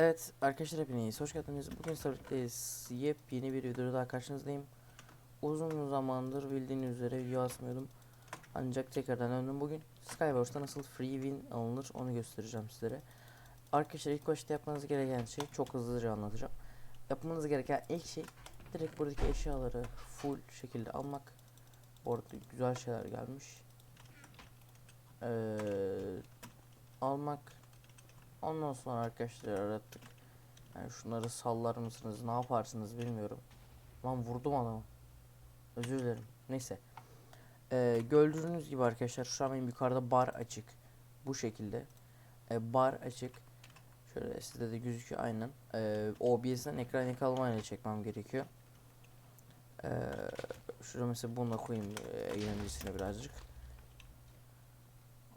Evet arkadaşlar hepiniz hoş geldiniz. Bugün sabitteyiz. Yepyeni bir videoda daha karşınızdayım. Uzun zamandır bildiğiniz üzere video asmıyordum. Ancak tekrardan döndüm bugün. Skywars'ta nasıl free win alınır onu göstereceğim sizlere. Arkadaşlar ilk başta yapmanız gereken şey çok hızlıca anlatacağım. Yapmanız gereken ilk şey direkt buradaki eşyaları full şekilde almak. Bu arada güzel şeyler gelmiş. Ee, almak Ondan sonra arkadaşlar arattık. Yani şunları sallar mısınız ne yaparsınız bilmiyorum. Lan vurdum adamı. Özür dilerim. Neyse. Ee, gördüğünüz gibi arkadaşlar şu an benim yukarıda bar açık. Bu şekilde. Ee, bar açık. Şöyle sizde de gözüküyor aynen. Ee, OBS'den ekran yakalamayla çekmem gerekiyor. Ee, şuraya mesela bununla koyayım e, eğlencesine birazcık.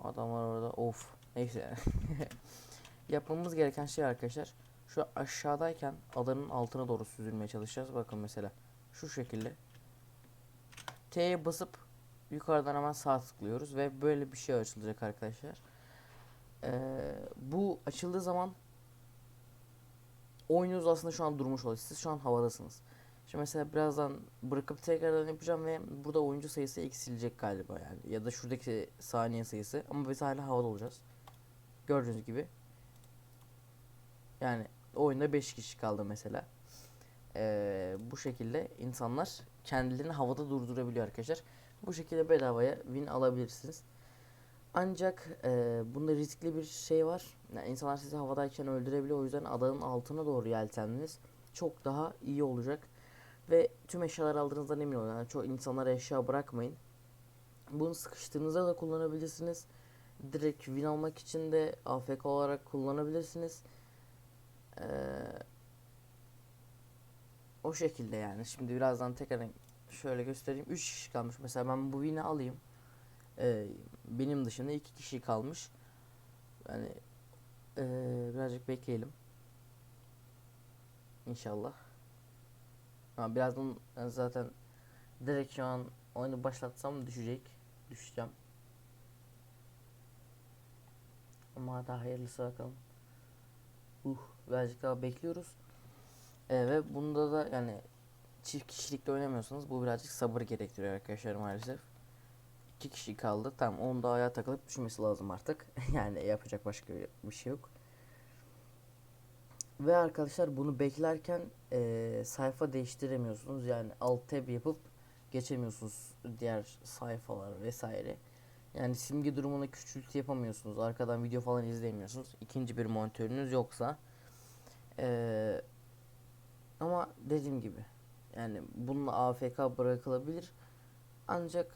Adamlar orada of. Neyse. Yapmamız gereken şey arkadaşlar şu aşağıdayken adanın altına doğru süzülmeye çalışacağız. Bakın mesela şu şekilde T'ye basıp yukarıdan hemen sağ tıklıyoruz ve böyle bir şey açılacak arkadaşlar. Ee, bu açıldığı zaman oyununuz aslında şu an durmuş oluyor. Siz şu an havadasınız. Şimdi mesela birazdan bırakıp tekrardan yapacağım ve burada oyuncu sayısı eksilecek galiba yani. Ya da şuradaki saniye sayısı ama biz hala havada olacağız. Gördüğünüz gibi yani oyunda 5 kişi kaldı mesela. Ee, bu şekilde insanlar kendilerini havada durdurabiliyor arkadaşlar. Bu şekilde bedavaya win alabilirsiniz. Ancak e, bunda riskli bir şey var. Yani insanlar sizi havadayken öldürebiliyor. O yüzden adanın altına doğru yeltendiniz. Çok daha iyi olacak. Ve tüm eşyaları aldığınızdan emin olun. Yani çoğu insanlara eşya bırakmayın. Bunu sıkıştığınızda da kullanabilirsiniz. Direkt win almak için de AFK olarak kullanabilirsiniz. Ee, o şekilde yani. Şimdi birazdan tekrar şöyle göstereyim. 3 kişi kalmış. Mesela ben bu win'i alayım. Ee, benim dışında 2 kişi kalmış. Yani ee, birazcık bekleyelim. İnşallah. Ha, birazdan ben zaten direkt şu an oyunu başlatsam düşecek. Düşeceğim. Ama daha hayırlısı bakalım. Uh, birazcık daha bekliyoruz. Ee, ve bunda da yani çift kişilikte oynamıyorsanız bu birazcık sabır gerektiriyor arkadaşlar maalesef. İki kişi kaldı. Tamam onun da ayağa takılıp düşmesi lazım artık. yani yapacak başka bir şey yok. Ve arkadaşlar bunu beklerken e, sayfa değiştiremiyorsunuz. Yani alt tab yapıp geçemiyorsunuz diğer sayfalar vesaire. Yani simge durumuna küçültü yapamıyorsunuz. Arkadan video falan izleyemiyorsunuz. İkinci bir monitörünüz yoksa. Ee, ama dediğim gibi yani bununla AFK bırakılabilir. Ancak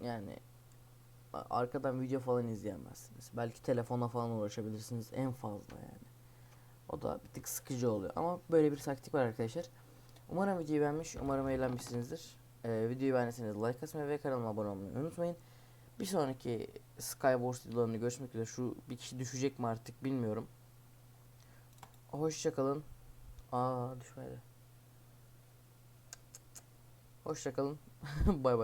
yani arkadan video falan izleyemezsiniz. Belki telefona falan uğraşabilirsiniz en fazla yani. O da bir tık sıkıcı oluyor. Ama böyle bir taktik var arkadaşlar. Umarım videoyu beğenmiş, umarım eğlenmişsinizdir. Ee, videoyu beğendiyseniz like atmayı ve kanalıma abone olmayı unutmayın. Bir sonraki Skywars videolarında görüşmek üzere. Şu bir kişi düşecek mi artık bilmiyorum. Hoşçakalın. Aa düşmedi. Hoşçakalın. bay bay.